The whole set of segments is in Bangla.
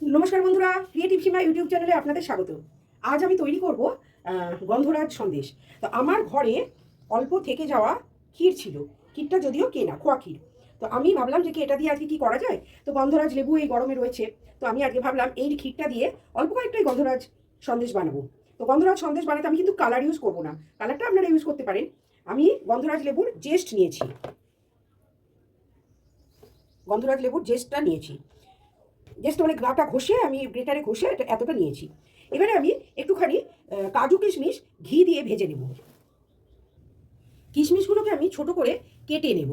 নমস্কার বন্ধুরা ক্রিয়েটিভ সীমা ইউটিউব চ্যানেলে আপনাদের স্বাগত। আজ আমি তৈরি করব গন্ধরাজ সন্দেশ। তো আমার ঘরে অল্প থেকে যাওয়া ক্ষীর ছিল। ক্ষীরটা যদিও কেনা, খোয়া ক্ষীর। তো আমি ভাবলাম যে কি এটা দিয়ে আজকে কি করা যায়? তো গন্ধরাজ লেবু এই গরমে রয়েছে। তো আমি আজকে ভাবলাম এই ক্ষীরটা দিয়ে অল্প কয়েকটাই গন্ধরাজ সন্দেশ বানাবো। তো গন্ধরাজ সন্দেশ বানাতে আমি কিন্তু কালার ইউজ করব না। কালারটা আপনারা ইউজ করতে পারেন। আমি গন্ধরাজ লেবুর জেস্ট নিয়েছি। গন্ধরাজ লেবুর জেস্টটা নিয়েছি। জাস্ট মানে গাটা ঘষে আমি গ্রেটারে ঘষে এটা এতটা নিয়েছি। এবারে আমি একটুখানি কাজু কিশমিশ ঘি দিয়ে ভেজে নেব। কিশমিশগুলোকে আমি ছোট করে কেটে নেব।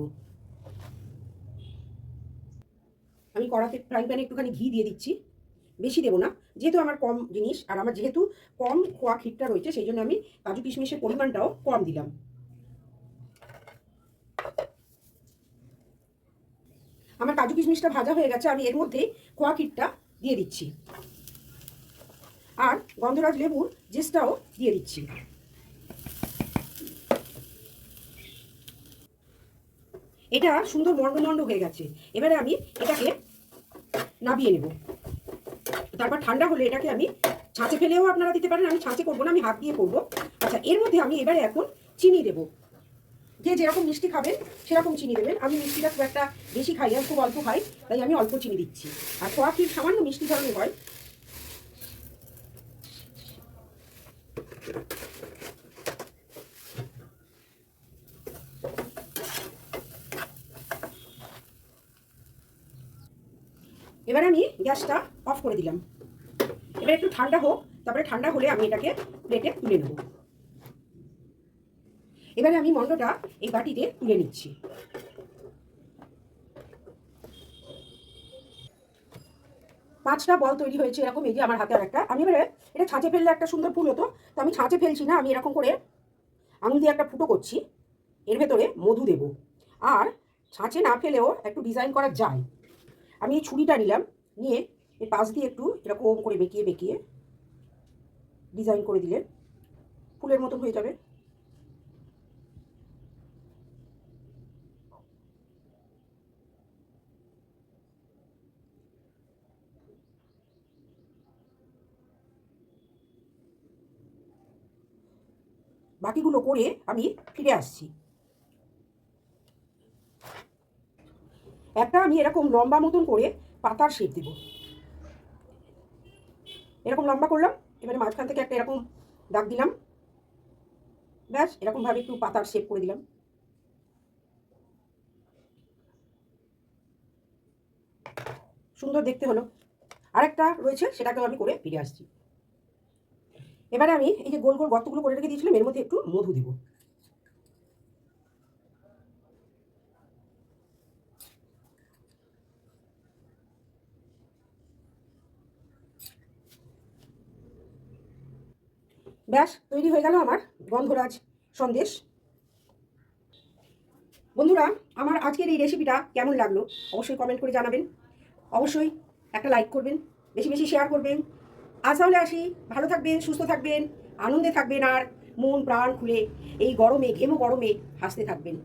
আমি কড়াতে ফ্রাই প্যানে একটুখানি ঘি দিয়ে দিচ্ছি। বেশি দেবো না, যেহেতু আমার কম জিনিস, আর আমার যেহেতু কম খোয়া ক্ষীরটা রয়েছে, সেই জন্য আমি কাজু কিশমিশের পরিমাণটাও কম দিলাম। আমার কাজু কিশমিশটা ভাজা হয়ে গেছে, আমি এর মধ্যে খোয়া ক্ষীরটা দিয়ে দিচ্ছি। আর গন্ধরাজ লেবুর জেসটাও দিয়ে দিচ্ছি। এটা সুন্দর মন্ড মন্ড হয়ে গেছে। এবারে আমি এটাকে নাবিয়ে নেব। তারপর ঠান্ডা হলে এটাকে আমি ছাঁচে ফেলেও আপনারা দিতে পারেন, আমি ছাঁচে করব না, আমি হাত দিয়ে করব। আচ্ছা এর মধ্যে আমি এবারে এখন চিনি দেবো। যে যেরকম মিষ্টি খাবেন, সেরকম চিনি দেবেন। আমি মিষ্টিটা খুব একটা বেশি খাই আর খুব অল্প খাই, তাই আমি অল্প চিনি দিচ্ছি। আর খোয়া ক্ষীর সামান্য মিষ্টি ধরনের হয়। এবার আমি গ্যাসটা অফ করে দিলাম। এবার একটু ঠান্ডা হোক, তারপরে ঠান্ডা হলে আমি এটাকে প্লেটে তুলে নেব। এবারে আমি মন্ডটা এই বাটিতে তুলে নিচ্ছি। পাঁচটা বল তৈরি হয়েছে এরকম, এই যে আমার হাতে আর একটা। আমি এবারে এটা ছাঁচে ফেললে একটা সুন্দর ফুল হতো, তো আমি ছাঁচে ফেলছি না, আমি এরকম করে আঙুল দিয়ে একটা ফুটো করছি, এর ভেতরে মধু দেব। আর ছাঁচে না ফেলেও একটু ডিজাইন করা যায়। আমি এই ছুরিটা নিলাম, নিয়ে এর পাশ দিয়ে একটু এরকম করে বেঁকিয়ে বেঁকিয়ে ডিজাইন করে দিলে ফুলের মতন হয়ে যাবে। বাকিগুলো করে আমি ফিরে আসছি। একটা আমি এরকম লম্বা মতন করে পাতার শেপ দেব। এরকম লম্বা করলাম, এবারে মাঝখান থেকে একটা এরকম দাগ দিলাম। ব্যাস, এরকমভাবে একটু পাতার শেপ করে দিলাম। সুন্দর দেখতে হলো। আরেকটা রয়েছে, সেটাকেও আমি করে ফিরে আসছি। এবারে আমি এই যে গোল গোল গর্তগুলো করে রেখে দিয়েছিলাম, এর মধ্যে একটু মধু দেবো। ব্যাস, তৈরি হয়ে গেল আমার গন্ধরাজ সন্দেশ। বন্ধুরা, আমার আজকের এই রেসিপিটা কেমন লাগল? অবশ্যই কমেন্ট করে জানাবেন। অবশ্যই একটা লাইক করবেন, বেশি বেশি শেয়ার করবেন। আজ তাহলে আসি। ভালো থাকবেন, সুস্থ থাকবেন, আনন্দে থাকবেন আর মন প্রাণ খুলে এই গরমে, ঘেমো গরমে হাসতে থাকবেন।